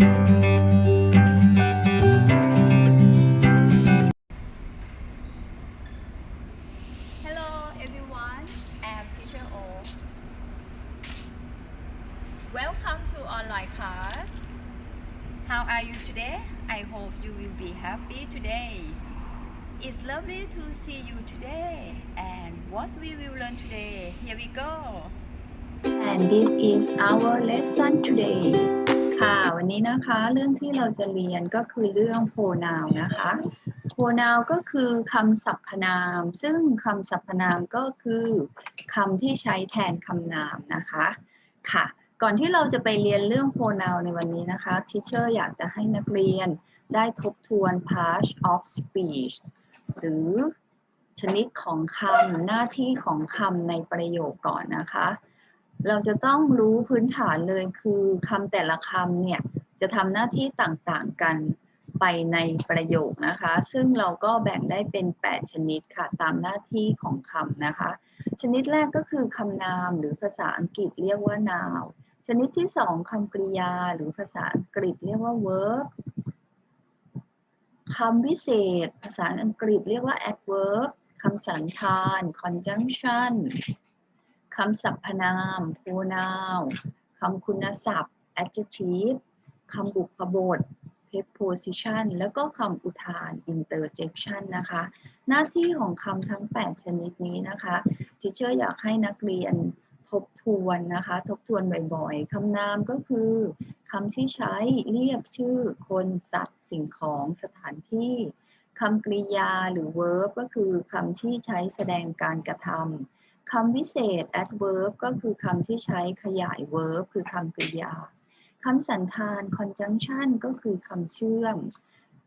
Hello everyone, I am Teacher O. Welcome to online class. How are you today? I hope you will be happy today. It's lovely to see you today. And what we will learn today? Here we go. And this is our lesson today. ค่ะ วันนี้นะคะเรื่องที่เราจะเรียนก็คือเรื่อง pronoun นะคะ pronoun ก็คือคำสรรพนาม ซึ่งคำสรรพนามก็คือคำที่ใช้แทนคำนามนะคะค่ะ ก่อนที่เราจะไปเรียนเรื่อง pronoun ในวันนี้นะคะ teacher อยากจะให้นักเรียนได้ทบทวน part of speech หรือชนิดของคำหน้าที่ของคำในประโยคก่อนนะคะ เราจะต้องรู้พื้นฐานเลยคือคำแต่ละคำเนี่ยจะทำหน้าที่ต่างๆกันไปในประโยคนะคะ ซึ่งเราก็แบ่งได้เป็น 8 ชนิดค่ะ ตามหน้าที่ของคำนะคะ ชนิดแรกก็คือคำนามหรือภาษาอังกฤษเรียกว่า noun ชนิดที่สองคำกริยาหรือภาษาอังกฤษเรียกว่า verb คำวิเศษ ภาษาอังกฤษเรียกว่า adverb คำสันธาน conjunction คำสรรพนาม pronoun คำคุณศัพท์ adjective คำบุพบท preposition แล้วก็คำอุทาน interjection นะคะ หน้าที่ของคำทั้ง 8 ชนิดนี้นะคะทิเชอร์อยากให้นักเรียนทบทวนนะคะ ทบทวนบ่อยๆ คำนามก็คือคำที่ใช้เรียกชื่อคนสัตว์สิ่งของสถานที่คำกริยาหรือ verb ก็คือคำที่ใช้แสดงการกระทำ คำวิเศษ adverb ก็คือคำที่ใช้ขยาย verb คือคำกริยาคำสันธาน conjunction ก็คือคำเชื่อม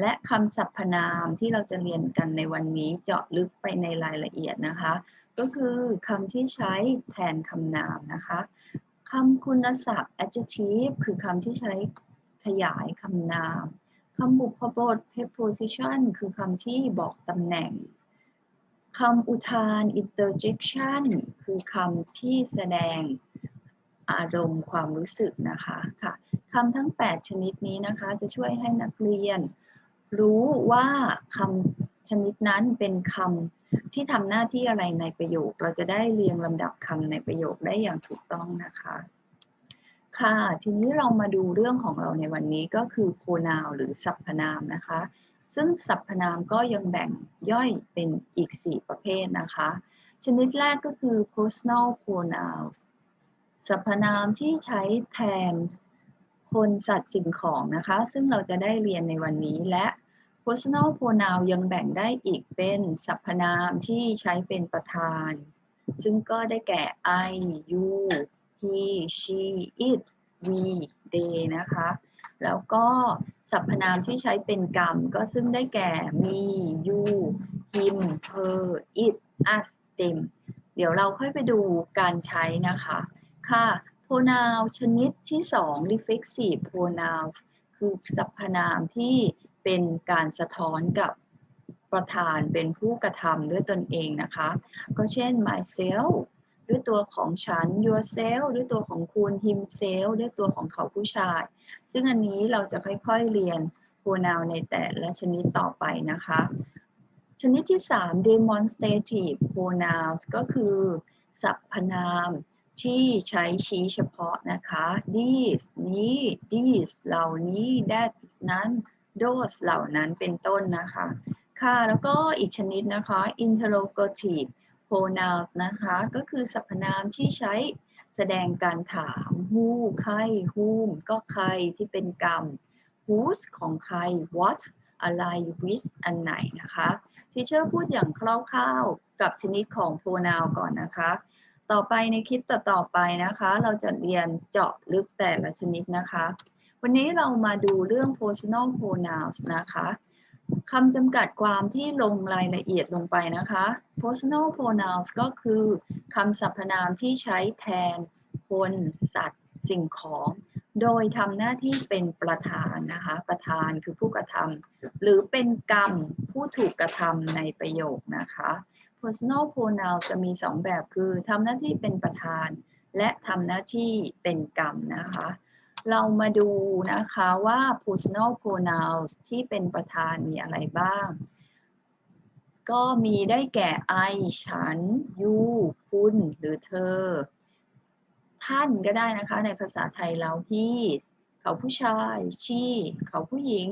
และคำสรรพนามที่เราจะเรียนกันในวันนี้เจาะลึกไปในรายละเอียดนะคะ ก็คือคำที่ใช้แทนคำนามนะคะคำคุณศัพท์ adjective คือคำที่ใช้ขยายคำนามคำบุพบท preposition คือคำที่บอกตำแหน่ง คำอุทาน interjection คือคำที่แสดงอารมณ์ความรู้สึกนะคะค่ะคำทั้ง 8 ชนิดนี้นะคะจะช่วยให้นักเรียน รู้ว่าคำชนิดนั้นเป็นคำที่ทำหน้าที่อะไรในประโยค เราจะได้เรียงลำดับคำในประโยคได้อย่างถูกต้องนะคะ ค่ะ ทีนี้เรามาดูเรื่องของเราในวันนี้ก็คือ pronoun หรือสรรพนามนะคะ ซึ่งสรรพนามก็ยังแบ่งย่อยเป็นอีก 4 ประเภทนะคะ ชนิดแรกก็คือ personal pronouns สรรพนามที่ใช้แทนคนสัตว์สิ่งของนะคะ ซึ่งเราจะได้เรียนในวันนี้และ personal pronoun ยังแบ่งได้อีกเป็นสรรพนามที่ใช้เป็นประธาน ซึ่งก็ได้แก่ I you he she it we they นะคะ แล้วก็สรรพนามที่ใช้เป็นกรรม ก็ซึ่งได้แก่ me you him her it us them เดี๋ยวเราค่อยไปดูการใช้นะคะ ค่ะ pronoun ชนิดที่ 2 reflexive pronouns คือสรรพนามที่เป็นการสะท้อนกับประธานเป็นผู้กระทำด้วยตนเองนะคะ ก็เช่น myself ด้วยตัวของฉัน yourself ด้วยตัวของคุณ himself ด้วยตัวของเขาผู้ชาย ซึ่งอันนี้เราจะค่อยๆเรียน pronoun ในแต่ละชนิดต่อไปนะคะ ชนิดที่ 3 demonstrative pronouns ก็คือสรรพนามที่ใช้ชี้เฉพาะนะคะ these นี้ these เหล่านี้ that นั้น those เหล่านั้นเป็นต้นนะคะ ค่ะ แล้วก็อีกชนิดนะคะ interrogative pronouns นะคะ ก็คือสรรพนามที่ใช้แสดงการถาม who ใคร whom ก็ใครที่เป็นกรรม whose ของใคร what อะไร which อันไหนนะคะทีเชอร์พูดอย่างคร่าวๆกับชนิดของ pronoun ก่อนนะคะ ต่อไปในคลิปต่อๆไปนะคะ เราจะเรียนเจาะลึกแต่ละชนิดนะคะ วันนี้เรามาดูเรื่อง personal pronouns นะคะ คำจำกัดความที่ลงรายละเอียดลงไปนะคะ personal pronouns ก็คือคำสรรพนามที่ใช้แทน คน สัตว์ สิ่งของ โดยทำหน้าที่เป็นประธานนะคะ ประธานคือผู้กระทำหรือเป็นกรรมผู้ถูกกระทำในประโยคนะคะ personal pronoun จะมี 2 แบบคือทำหน้าที่เป็นประธาน และทำหน้าที่เป็นกรรมนะคะ เรามาดูนะคะว่า personal pronouns ที่เป็นประธานมีอะไรบ้าง ก็มีได้แก่ I ฉัน you คุณ หรือเธอ ท่านก็ได้นะคะ ในภาษาไทยเรา he เขาผู้ชาย she เขาผู้หญิง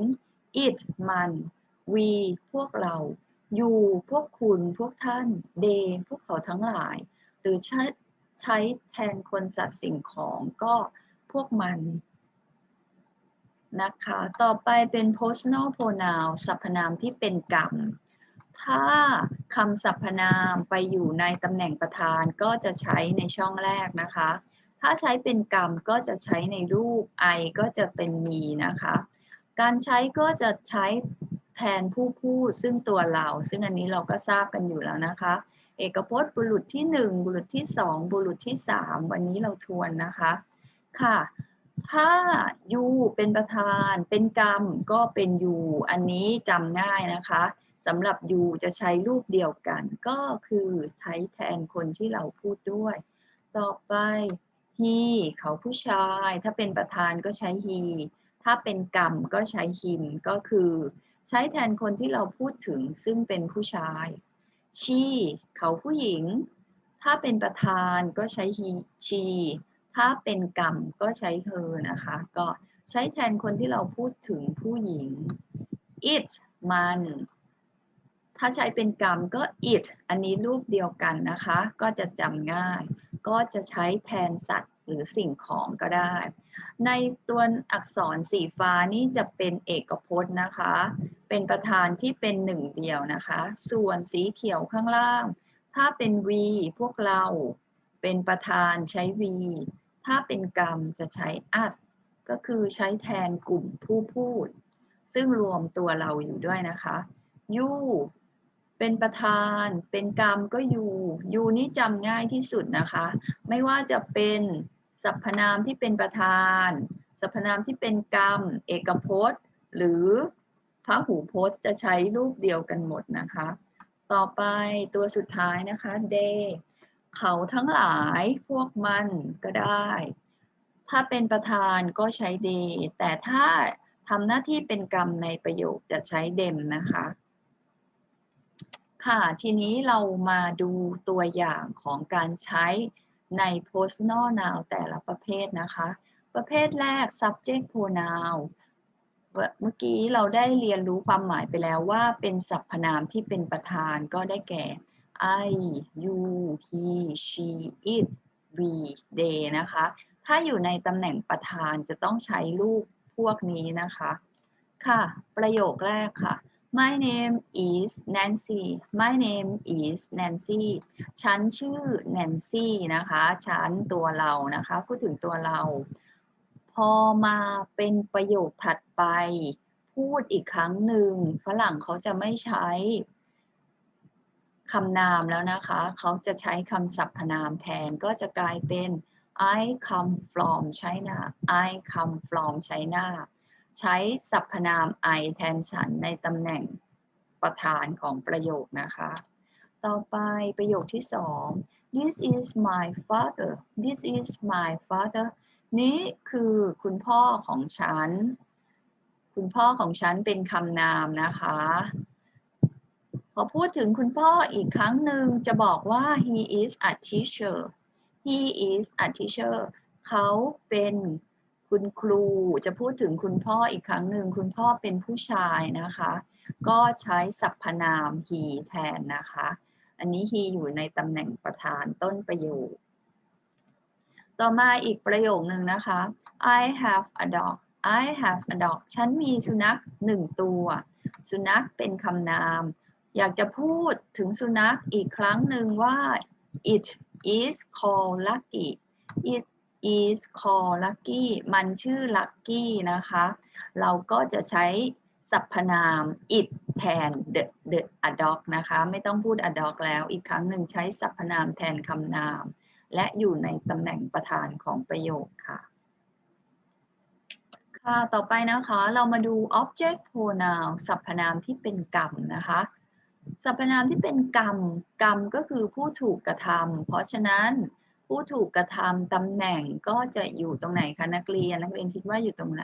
it มัน we พวกเรา you พวกคุณ พวกท่าน they พวกเขาทั้งหลาย หรือใช้ใช้แทนคนสัตว์สิ่งของก็ พวกมันนะคะ ต่อไปเป็น personal pronoun สรรพนามที่เป็นกรรม ถ้าคำสรรพนามไปอยู่ในตำแหน่งประธานก็จะใช้ในช่องแรกนะคะ ถ้าใช้เป็นกรรมก็จะใช้ในรูป I ก็จะเป็นมีนะคะ การใช้ก็จะใช้แทนผู้พูดซึ่งตัวเรา ซึ่งอันนี้เราก็ทราบกันอยู่แล้วนะคะ เอกพจน์บุรุษที่ 1 บุรุษที่ 2 บุรุษที่ 3 วันนี้เราทวนนะคะ ค่ะ ถ้ายูเป็นประธาน เป็นกรรมก็เป็นยูอันนี้จำง่ายนะคะสำหรับยูจะใช้รูปเดียวกัน ก็คือใช้แทนคนที่เราพูดด้วย ต่อไป he เขาผู้ชาย ถ้าเป็นประธานก็ใช้ he ถ้าเป็นกรรมก็ใช้ him ก็คือ ใช้แทนคนที่เราพูดถึงซึ่งเป็นผู้ชาย she เขาผู้หญิง ถ้าเป็นประธานก็ใช้ he she ถ้าเป็นกรรมก็ใช้ her นะคะ ก็ใช้แทนคนที่เราพูดถึงผู้หญิง it มัน ถ้าใช้เป็นกรรมก็ it อันนี้รูปเดียวกันนะคะ ก็จะจำง่าย ก็จะใช้แทนสัตว์หรือสิ่งของก็ได้ ในตัวอักษรสีฟ้านี่จะเป็นเอกพจน์นะคะ เป็นประธานที่เป็นหนึ่งเดียวนะคะ ส่วนสีเขียวข้างล่าง ถ้าเป็น v พวกเราเป็นประธานใช้ v ถ้าเป็นกรรมจะใช้ us ก็คือใช้แทนกลุ่มผู้พูด ซึ่งรวมตัวเราอยู่ด้วยนะคะ you เป็นประธาน เป็นกรรมก็ you you นี่จำง่ายที่สุดนะคะ ไม่ว่าจะเป็นสรรพนามที่เป็นประธานสรรพนามที่เป็นกรรม เอกพจน์ หรือพระหูพจน์จะใช้รูปเดียวกันหมดนะคะ ต่อไปตัวสุดท้ายนะคะ they เขาทั้งหลายพวกมันก็ได้ ถ้าเป็นประธานก็ใช้ they แต่ถ้าทำหน้าที่เป็นกรรมในประโยคจะใช้ them นะคะ ค่ะ ทีนี้เรามาดูตัวอย่างของการใช้ใน personal noun แต่ละประเภทนะคะ ประเภทแรก subject pronoun เมื่อกี้เราได้เรียนรู้ความหมายไปแล้วว่าเป็นสรรพนามที่เป็นประธานก็ได้แก่ I you he she it we they นะคะ ถ้าอยู่ในตำแหน่งประธานจะต้องใช้รูปพวกนี้นะคะ ค่ะ ประโยคแรกค่ะ My name is Nancy My name is Nancy ฉันชื่อ Nancy นะคะ ฉันตัวเรานะคะ พูดถึงตัวเรา พอมาเป็นประโยคถัดไป พูดอีกครั้งหนึ่ง ฝรั่งเขาจะไม่ใช้ คำนามแล้วนะคะ เขาจะใช้คำสรรพนามแทนก็จะกลายเป็น I come from China I come from China ใช้สรรพนาม I แทนฉันในตำแหน่งประธานของประโยคนะคะ ต่อไปประโยคที่สอง This is my father This is my father นี้คือคุณพ่อของฉัน คุณพ่อของฉันเป็นคำนามนะคะ พอพูดถึงคุณพ่ออีกครั้งหนึ่งจะบอกว่า he is a teacher he is a teacher เขาเป็นคุณครูจะพูดถึงคุณพ่ออีกครั้งหนึ่งคุณพ่อเป็นผู้ชายนะคะ ก็ใช้สรรพนาม he แทนนะคะ อันนี้ he อยู่ในตำแหน่งประธานต้นประโยค ต่อมาอีกประโยคนึงนะคะ I have a dog I have a dog ฉันมีสุนัขหนึ่งตัว สุนัขเป็นคำนาม อยากจะพูดถึงสุนัขอีกครั้งหนึ่งว่า it is called lucky it is called lucky มันชื่อ lucky นะคะ เราก็จะใช้สรรพนาม it แทน the the a dog นะคะ ไม่ต้องพูด a dog แล้ว อีกครั้งหนึ่งใช้สรรพนามแทนคำนาม และอยู่ในตำแหน่งประธานของประโยคค่ะ ค่ะ ต่อไปนะคะ เรามาดู object pronoun สรรพนามที่เป็นกรรมนะคะ สรรพนามที่เป็นกรรม กรรมก็คือผู้ถูกกระทำเพราะฉะนั้นผู้ถูกกระทำตำแหน่งก็จะอยู่ตรงไหนคะนักเรียนนักเรียนคิดว่าอยู่ตรงไหน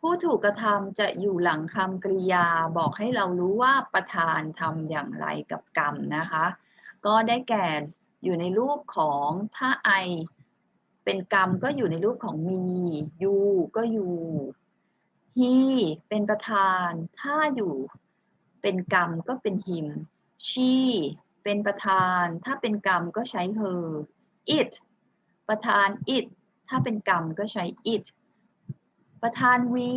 ผู้ถูกกระทำจะอยู่หลังคำกริยาบอกให้เรารู้ว่าประธานทำอย่างไรกับกรรมนะคะ ก็ได้แก่อยู่ในรูปของถ้าไอเป็นกรรมก็อยู่ในรูปของมียูก็อยู่ he เป็นประธาน ถ้าอยู่ เป็นกรรมก็เป็น him she เป็นประธาน ถ้าเป็นกรรมก็ใช้ her it ประธาน it ถ้าเป็นกรรมก็ใช้ it ประธาน we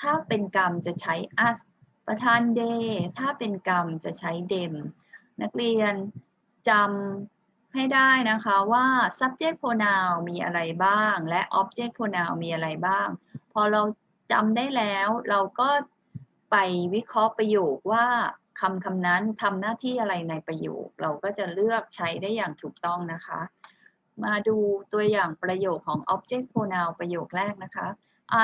ถ้าเป็นกรรมจะใช้ us ประธาน they ถ้าเป็นกรรมจะใช้ them นักเรียนจำให้ได้นะคะว่า subject pronoun มีอะไรบ้าง และ object pronoun มีอะไรบ้าง พอเราจำได้แล้วเราก็ ไปวิเคราะห์ประโยคว่าคำคำนั้นทำหน้าที่อะไรในประโยค เราก็จะเลือกใช้ได้อย่างถูกต้องนะคะ มาดูตัวอย่างประโยคของ object pronoun ประโยคแรกนะคะ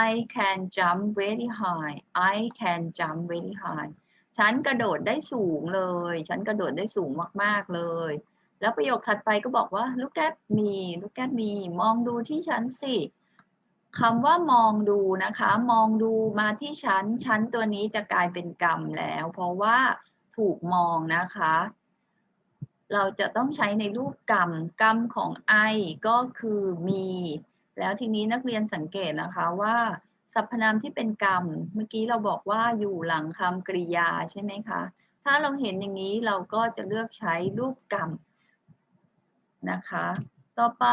I can jump very high I can jump very high ฉันกระโดดได้สูงเลย ฉันกระโดดได้สูงมาก ๆ เลย แล้วประโยคถัดไปก็บอกว่า look at me look at me มองดูที่ฉันสิ คำว่ามองดูนะคะ มองดูมาที่ชั้นชั้นตัวนี้จะกลายเป็นกรรมแล้ว เพราะว่าถูกมองนะคะ เราจะต้องใช้ในรูปกรรม กรรมของ I ก็คือมี แล้วทีนี้นักเรียนสังเกตนะคะว่าสรรพนามที่เป็นกรรม เมื่อกี้เราบอกว่าอยู่หลังคำกริยาใช่ไหมคะ ถ้าเราเห็นอย่างนี้เราก็จะเลือกใช้รูปกรรมนะคะ ต่อไป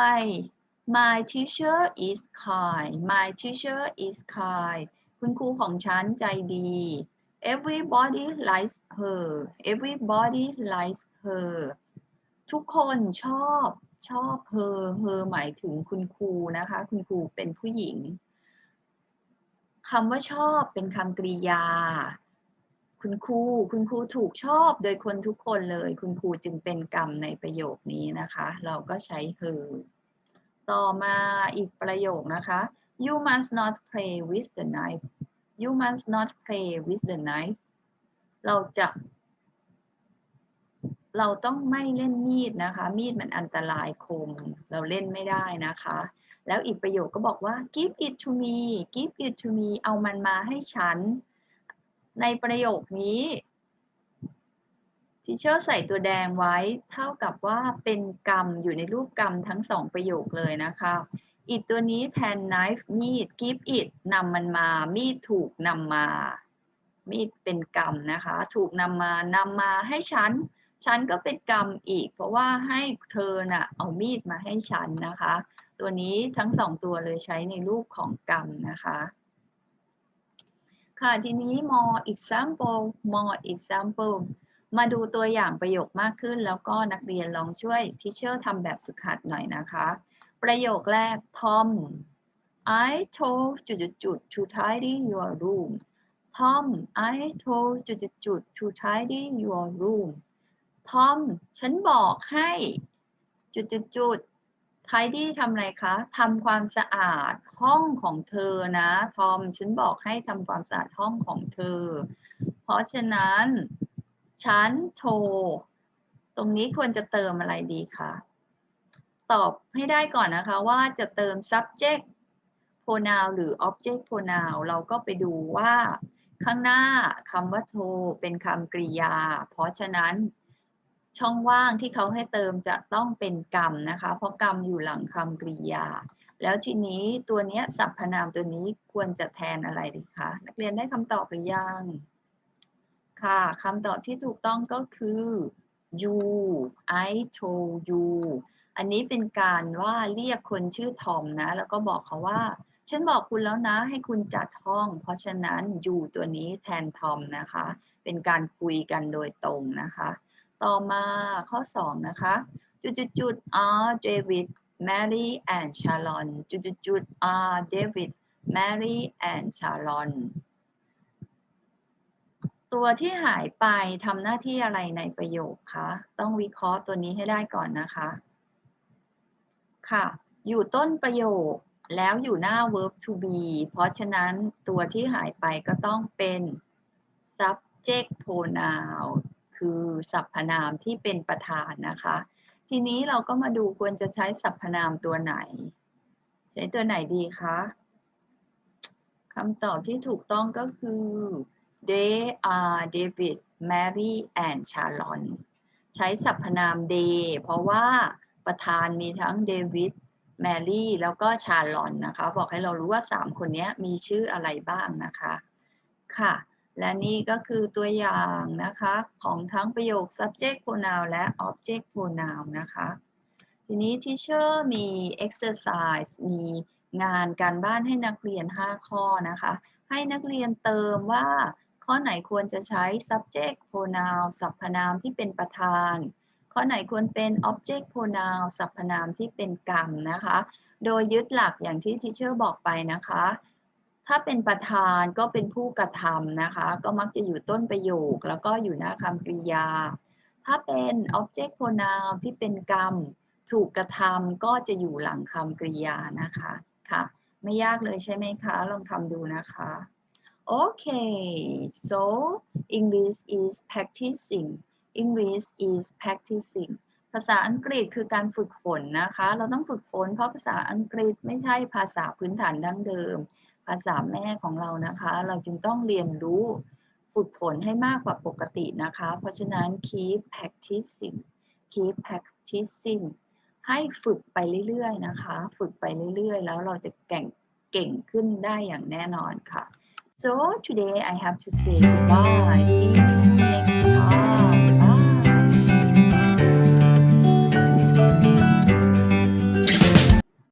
My teacher is kind My teacher is kind คุณครูของฉันใจดี Everybody likes her Everybody likes her ทุกคนชอบชอบ her her หมายถึงคุณครูนะคะ คุณครูเป็นผู้หญิงคำว่าชอบเป็นคำกริยา คุณครู คุณครูถูกชอบโดยคนทุกคนเลย คุณครูจึงเป็นกรรมในประโยคนี้นะคะ เราก็ใช้ her ต่อมาอีกประโยคนะคะ you must not play with the knife you must not play with the knife เราจะ เราต้องไม่เล่นมีดนะคะ มีดมันอันตรายคม เราเล่นไม่ได้นะคะ แล้วอีกประโยคก็บอกว่า give it to me give it to me เอามันมาให้ฉัน ในประโยคนี้ ทีเชอร์ใส่ตัวแดงไว้เท่ากับว่าเป็นกรรมอยู่ในรูปกรรมทั้งสองประโยคเลยนะคะอิดตัวนี้แทน knife มีด give it นำมันมา มีดถูกนำมา มีดเป็นกรรมนะคะ ถูกนำมานำมาให้ฉัน ฉันก็เป็นกรรมอีก เพราะว่าให้เธอน่ะเอามีดมาให้ฉันนะคะ ตัวนี้ทั้งสองตัวเลยใช้ในรูปของกรรมนะคะ ค่ะทีนี้ more example more example มาดูตัวอย่างประโยคมากขึ้น แล้วก็นักเรียนลองช่วยทิเชอร์ทำแบบฝึกหัดหน่อยนะคะ ประโยคแรก Tom I told จุดจุด to tidy your room Tom I told จุดจุด to tidy your room Tom ฉันบอกให้จุดจุดจุด tidy ทำอะไรคะทำความสะอาดห้องของเธอนะ ทอม ฉันบอกให้ทำความสะอาดห้องของเธอ เพราะฉะนั้น ฉันโทร ตรงนี้ควรจะเติมอะไรดีคะ ตอบให้ได้ก่อนนะคะว่าจะเติม subject pronoun หรือ object pronoun เราก็ไปดูว่าข้างหน้าคำว่าโทรเป็นคำกริยา เพราะฉะนั้นช่องว่างที่เขาให้เติมจะต้องเป็นกรรมนะคะ เพราะกรรมอยู่หลังคำกริยา แล้วทีนี้ตัวนี้สรรพนามตัวนี้ควรจะแทนอะไรดีคะ นักเรียนได้คำตอบหรือยัง ค่ะคำตอบที่ถูกต้องก็คือ you I told you อันนี้เป็นการว่าเรียกคนชื่อทอมนะ แล้วก็บอกเขาว่า ฉันบอกคุณแล้วนะ ให้คุณจัดห้อง เพราะฉะนั้น you ตัวนี้แทนทอมนะคะ เป็นการคุยกันโดยตรงนะคะ ต่อมาข้อ 2 นะคะ จุดจุดจุด are David Mary and Sharon จุดจุดจุด are David Mary and Sharon ตัวที่หายไปทำหน้าที่อะไรในประโยคคะ ต้องวิเคราะห์ตัวนี้ให้ได้ก่อนนะคะ ค่ะ อยู่ต้นประโยคแล้วอยู่หน้า verb to be เพราะฉะนั้นตัวที่หายไปก็ต้องเป็น subject pronoun คือสรรพนามที่เป็นประธานนะคะ ทีนี้เราก็มาดูควรจะใช้สรรพนามตัวไหน ใช้ตัวไหนดีคะคำตอบที่ถูกต้องก็คือ they are David Mary and Sharon ใช้สรรพนาม they เพราะว่าประธานมีทั้งเดวิดแมรี่แล้วก็ชาลอนนะคะ บอกให้เรารู้ว่า 3 คนนี้มีชื่ออะไรบ้างนะคะ ค่ะ และนี่ก็คือตัวอย่างนะคะ ของทั้งประโยค subject pronoun และ object pronoun นะคะ ทีนี้ teacher มี exercise มีงานการบ้านให้นักเรียน 5 ข้อนะคะ ให้นักเรียนเติมว่า ข้อไหนควรจะใช้ subject pronoun สรรพนามที่เป็นประธาน ข้อไหนควรเป็น object pronoun สรรพนามที่เป็นกรรมนะคะ โดยยึดหลักอย่างที่ teacher บอกไปนะคะ ถ้าเป็นประธานก็เป็นผู้กระทำนะคะ ก็มักจะอยู่ต้นประโยค แล้วก็อยู่หน้าคำกริยา ถ้าเป็น object pronoun ที่เป็นกรรม ถูกกระทำก็จะอยู่หลังคำกริยานะคะค่ะ ไม่ยากเลยใช่ไหมคะ ลองทำดูนะคะ โอเค so English is practicing English is practicing ภาษาอังกฤษคือการฝึกฝนนะคะ เราต้องฝึกฝนเพราะภาษาอังกฤษไม่ใช่ภาษาพื้นฐานดั้งเดิม ภาษาแม่ของเรานะคะ เราจึงต้องเรียนรู้ฝึกฝนให้มากกว่าปกตินะคะ เพราะฉะนั้น keep practicing keep practicing ให้ฝึกไปเรื่อยๆนะคะ ฝึกไปเรื่อยๆ แล้วเราจะเก่งเก่งขึ้นได้อย่างแน่นอนค่ะ so today I have to say goodbye. see you